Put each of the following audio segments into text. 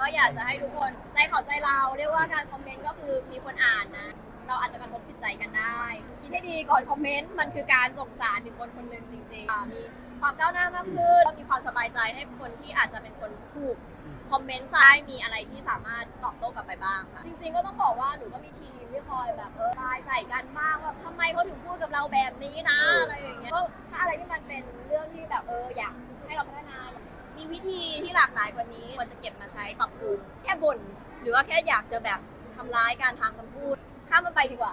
ก็อยากจะให้ทุกคนใจเขาใจเราเรียกว่าการคอมเมนต์ก็คือมีคนอ่านนะ เราอาจจะกระทบจิตใจกันได้ คิดให้ดีก่อนคอมเมนต์มันคือการส่งสารถึงคนคนหนึ่งจริงๆมีความก้าวหน้ามากขึ้นแล้วมีความสบายใจให้คนที่อาจจะเป็นคนถูกคอมเมนต์ซ้ายมีอะไรที่สามารถตอบโต้กลับไปบ้างค่ะจริง ๆ ก็ต้องบอกว่าหนูก็มีทีมที่คอยแบบเออทายใส่กันบ้างว่าทำไมเขาถึงพูดกับเราแบบนี้นะ วิธีที่หลากหลายกว่านี้ควรจะเก็บมาใช้ปรับปรุงแค่บ่นหรือว่าแค่อยากจะแบบทำร้ายการทางคำพูด ข้ามมันไปดีกว่า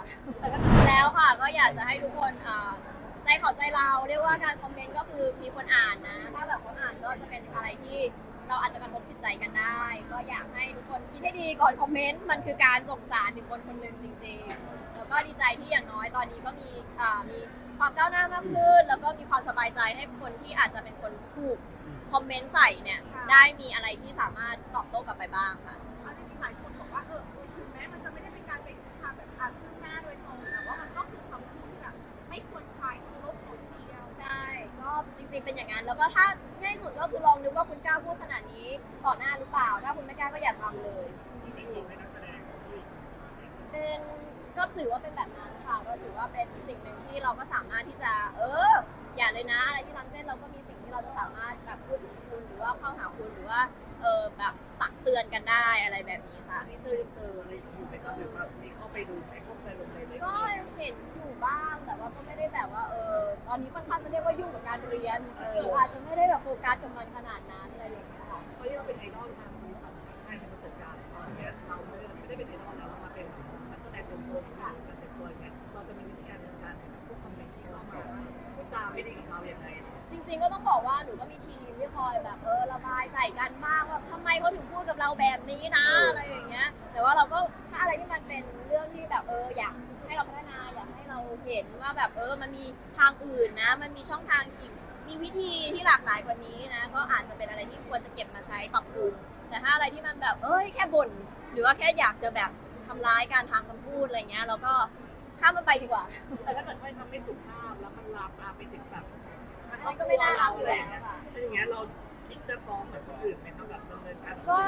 แล้วค่ะก็อยากจะให้ทุกคนอ่าใจเขาใจเราเรียกว่าการคอมเมนต์ก็คือมีคนอ่านนะ ถ้าแบบคนอ่านก็จะเป็นอะไรที่เราอาจจะกระทบจิตใจกันได้ ก็อยากให้ทุกคนคิดให้ดีก่อนคอมเมนต์มันคือการส่งสารถึงคนคนหนึ่งจริงๆ แล้วก็ดีใจที่อย่างน้อยตอนนี้ก็มีอ่ามีความก้าวหน้ามากขึ้น แล้วก็มีความสบายใจให้คนที่อาจจะเป็นคนถูก คอมเมนต์ใส่เนี่ยได้มีอะไรที่สามารถตอบโต้กลับไปบ้างค่ะ เอาจริงๆหลายคนบอกว่าเออถึงแม้มันจะไม่ได้เป็นการไปทำแบบอ่านซึ่งหน้าโดยตรงแต่ว่ามันก็คือคำพูดที่แบบไม่ควรใช้ในโลกโซเชียลใช่ก็จริงๆเป็นอย่างนั้น แล้วก็ถ้าง่ายสุดก็คือลองนึกว่าคุณกล้าพูดขนาดนี้ต่อหน้าหรือเปล่า ถ้าคุณไม่กล้าก็อย่าทำเลย เป็นก็ถือว่าเป็นแบบนั้นค่ะ ก็ถือว่าเป็นสิ่งหนึ่งที่เราก็สามารถที่จะ เออ อย่าเลยนะ อะไรที่ทำเส้นเราก็มีสิ่งที่เราจะสามารถแบบพูดถึงคุณหรือว่าเข้าหาคุณหรือว่าเออแบบตักเตือนกันได้อะไรแบบนี้ค่ะอันนี้เจอเจออะไรอยู่ไหมครับหรือว่ามีเข้าไปดูไหมพวกไปลงในเล็กก็เห็นอยู่บ้างแต่ว่าก็ไม่ได้แบบว่าเออตอนนี้ค่อนข้างจะเรียกว่ายุ่งกับการเรียนหรืออาจจะไม่ได้แบบโฟกัสกับมันขนาดนั้นอะไรอย่างเงี้ยค่ะตอนนี้เราเป็นไอดอลทางบริษัทค่ายเป็นผู้จัดการตอนนี้เราไม่ได้ไม่ได้เป็นไอ ไม่ดีกับเราอย่างไรจริง ๆ ก็ต้องบอกว่าหนูก็มีทีมที่คอยแบบเออระบายใส่กันบ้างว่าทำไมเขาถึงพูดกับเราแบบนี้นะอะไรอย่างเงี้ย แต่ว่าเราก็ถ้าอะไรที่มันเป็นเรื่องที่แบบเอออยากให้เราพัฒนาอยากให้เราเห็นว่าแบบเออมันมีทางอื่นนะ มันมีช่องทางอีกมีวิธีที่หลากหลายกว่านี้นะ ก็อาจจะเป็นอะไรที่ควรจะเก็บมาใช้ปรับปรุงแต่ถ้าอะไรที่มันแบบเอ้ยแค่บ่นหรือว่าแค่อยากจะแบบทำร้ายการทางคำพูดอะไรเงี้ยเราก็ ข้ามมันไปดีกว่า แต่ถ้าเกิดถ้อยคำไม่สุภาพแล้วมันลามปามไปถึงแบบมันก็ไม่น่ารักอยู่แล้วค่ะ ถ้าอย่างเงี้ยเราคิดจะฟ้องแบบคนอื่นไหมครับแบบดำเนินการก็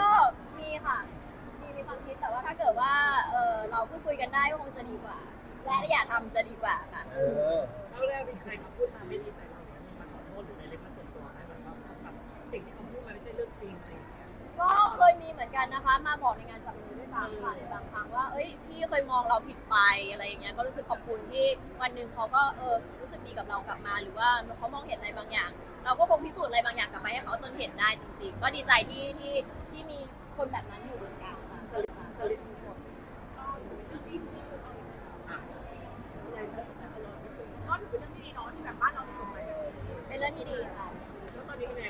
มีค่ะ มีมีความคิดแต่ว่าถ้าเกิดว่าเออเราพูดคุยกันได้ก็คงจะดีกว่า และอย่าทำจะดีกว่าค่ะเออ แล้วแรกมีใครมาพูดมาไม่ดีใส่เราเนี่ยมีมาขอโทษหรือในเล็กมาส่วนตัวไหมแบบว่าแบบสิ่งที่เขาพูดมาไม่ใช่เรื่องจริงอะไรอย่างเงี้ยก็เคย มีเหมือนกันนะคะ มาบอกในงานจับมือด้วยซ้ำค่ะในบางครั้งว่าเอ้ยพี่เคยมองเราผิดไปอะไรอย่างเงี้ยก็รู้สึกขอบคุณที่วันหนึ่งเขาก็เออรู้สึกดีกับเรากลับมา หรือว่าเขามองเห็นอะไรบางอย่าง เราก็คงพิสูจน์อะไรบางอย่างกลับไปให้เขาจนเห็นได้จริง ๆ ก็ดีใจที่ที่ที่มีคนแบบนั้นอยู่เหมือนกันค่ะก็เรื่องที่ที่คือเอาก็ถือเป็นเรื่องที่ดีเนาะที่แบบบ้านเราเป็นคนไทยแบบนี้เป็นเรื่องที่ดีค่ะแล้วตอนนี้เป็นไง